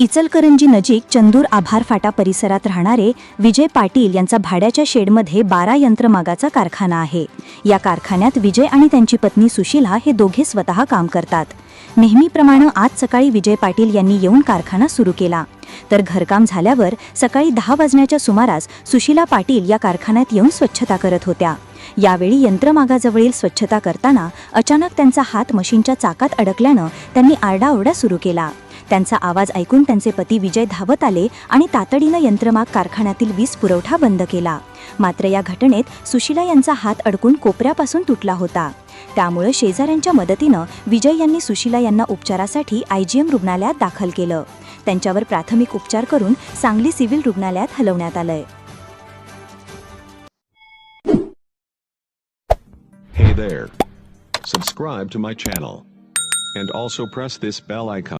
इचलकरंजी नजीक चंदूर आभार फाटा परिसरात राहणारे विजय पाटील यांचा भाड्याच्या शेडमध्ये बारा यंत्रमागाचा कारखाना आहे. या कारखान्यात विजय आणि त्यांची पत्नी सुशीला हे दोघे स्वतः काम करतात. नेहमीप्रमाणे आज सकाळी विजय पाटील यांनी येऊन कारखाना सुरू केला. तर घरकाम झाल्यावर सकाळी दहा वाजण्याच्या सुमारास सुशीला पाटील या कारखान्यात येऊन स्वच्छता करत होत्या. यावेळी यंत्रमागाजवळील स्वच्छता करताना अचानक त्यांचा हात मशीनच्या चाकात अडकल्यानं त्यांनी आरडाओरडा सुरू केला. त्यांचा आवाज ऐकून त्यांचे पती विजय धावत आले आणि तातडीनं यंत्रमाग कारखान्यातील वीज पुरवठा बंद केला मात्र या घटनेत सुशीला यांचा हात अडकून कोपऱ्यापासून तुटला होता त्यामुळे शेजाऱ्यांच्या मदतीनं विजय यांनी सुशीला यांना उपचारासाठी आयजीएम रुग्णालयात दाखल केलं त्यांच्यावर प्राथमिक उपचार करून सांगली सिव्हिल रुग्णालयात हलवण्यात आलंय Hey there. Subscribe to my channel. And also press this bell icon.